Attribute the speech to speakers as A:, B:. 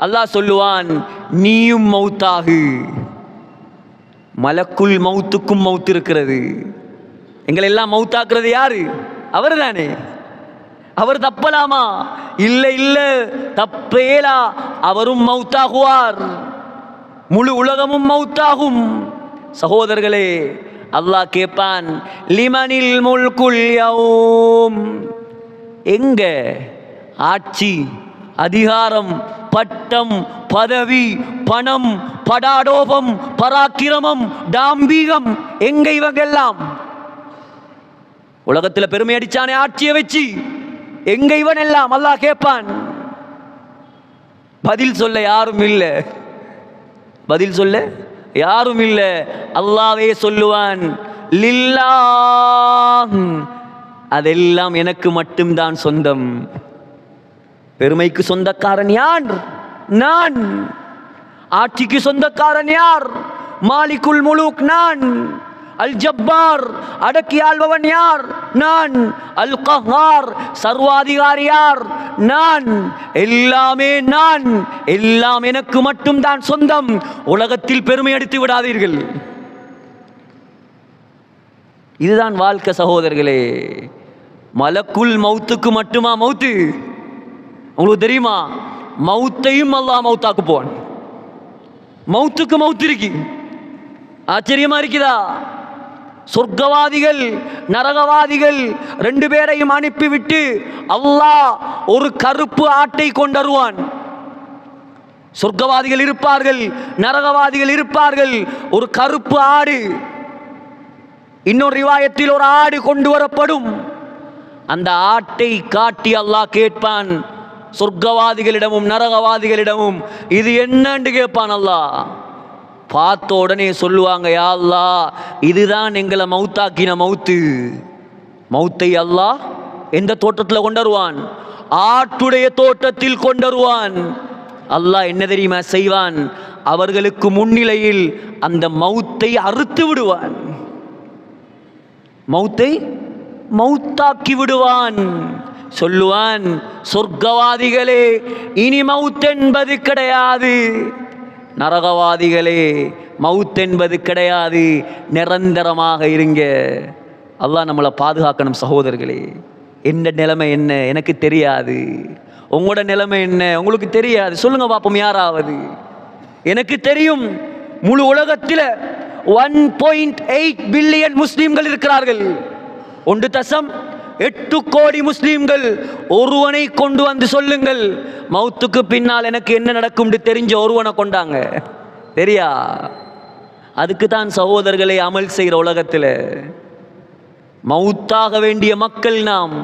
A: அல்லாஹ் சொல்லுவான் நீயும் மௌத்தாகு. மலக்குள் மௌத்துக்கும் மவுத்து இருக்கிறது. எங்களை எல்லாம் மௌத்தாக்குறது யாரு? அவர் தானே அவர் தப்பலாமா? இல்லை இல்லை. தப்பேலா. அவரும் மௌத்தாகுவார். முழு உலகமும் மௌத்தாகும். சகோதரர்களே அல்லாஹ் கேட்பான் லிமனில் முல்குல் யௌம். எங்க? ஆட்சி அதிகாரம் பட்டம் பதவி பணம் படாடோபம் பராக்கிரமம் டாம்பீகம் எங்க இவங்க எல்லாம் பெருமை அடிச்சானே ஆட்சியை வச்சு எங்க இவன் எல்லாம் அல்லாஹ் கேட்பான் பதில் சொல்ல யாரும் இல்லை. பதில் சொல்ல யாரும் இல்லை. அல்லாவே சொல்லுவான் லில்லா அதெல்லாம் எனக்கு மட்டும்தான் சொந்தம். பெருமைக்கு சொந்தக்காரன் யார்? நான். ஆட்சிக்கு சொந்தக்காரன் யார்? மாலிகுல் முழுக் நான். அல் ஜப்பார் அடக்கி ஆள்பவன் யார்? நான். அல் கஹார் சர்வாதிகாரி யார்? நான். எல்லாமே நான். எல்லாம் எனக்கு மட்டும்தான் சொந்தம். உலகத்தில் பெருமை அடித்து விடாதீர்கள். இதுதான் வாழ்க்கை சகோதரர்களே. மலக்குள் மௌத்துக்கு மட்டுமா மௌத்து உங்களுக்கு தெரியுமா? மௌத்தையும் அல்லாஹ் மௌத்தாக்கு போவான். மௌத்துக்கு மௌத்து இருக்கு. ஆச்சரியமா இருக்குதா? சொர்க்கவாதிகள் நரகவாதிகள் ரெண்டு பேரையும் அனுப்பிவிட்டு அல்லாஹ் ஒரு கருப்பு ஆட்டை கொண்டருவான். சொர்க்கவாதிகள் இருப்பார்கள் நரகவாதிகள் இருப்பார்கள். ஒரு கருப்பு ஆடு இன்னொரு ரிவாயத்தில் ஒரு ஆடு கொண்டு வரப்படும். அந்த ஆட்டை காட்டி அல்லாஹ் கேட்பான் சொர்க்கவாதிகளிடமும் நரகவாதிகளிடமும் இது என்னன்னு கேட்பான் அல்லா பார்த்த உடனே சொல்லுவாங்க யா அல்லா இதுதான் எங்களை மௌத்தாக்கின மௌத்து. மௌத்தை அல்லா எந்த தோட்டத்தில் கொண்டருவான்? ஆட்டுடைய தோட்டத்தில் கொண்டருவான். அல்லாஹ் என்ன தெரியுமா செய்வான்? அவர்களுக்கு முன்னிலையில் அந்த மௌத்தை அறுத்து விடுவான். மௌத்தை மௌத்தாக்கி விடுவான். சொல்லுவான் சொர்க்கவாதிகளே இனி மவுத் என்பது கிடையாது. நரகவாதிகளே மவுத் என்பது கிடையாது. நிரந்தரமாக இருங்க. அல்லாஹ் நம்மளை பாதுகாக்கணும் சகோதரர்களே. என்ன நிலைமை என்ன? எனக்கு தெரியாது. உங்களோட நிலைமை என்ன? உங்களுக்கு தெரியாது. சொல்லுங்க பாப்போம் யாராவது. எனக்கு தெரியும் முழு உலகத்தில் ஒன் பாயிண்ட் எயிட் பில்லியன் முஸ்லீம்கள் இருக்கிறார்கள். ஒன்று தசம் எட்டு கோடி முஸ்லீம்கள் ஒருவனை கொண்டு வந்து சொல்லுங்கள். மௌத்துக்கு பின்னால் எனக்கு என்ன நடக்கும்னு தெரிஞ்ச ஒருவனை கொண்டாங்க. தெரியா? அதுக்கு தான் சகோதரர்களை அமல் செய்கிற உலகத்தில் மௌத்தாக வேண்டிய மக்கள் நாம்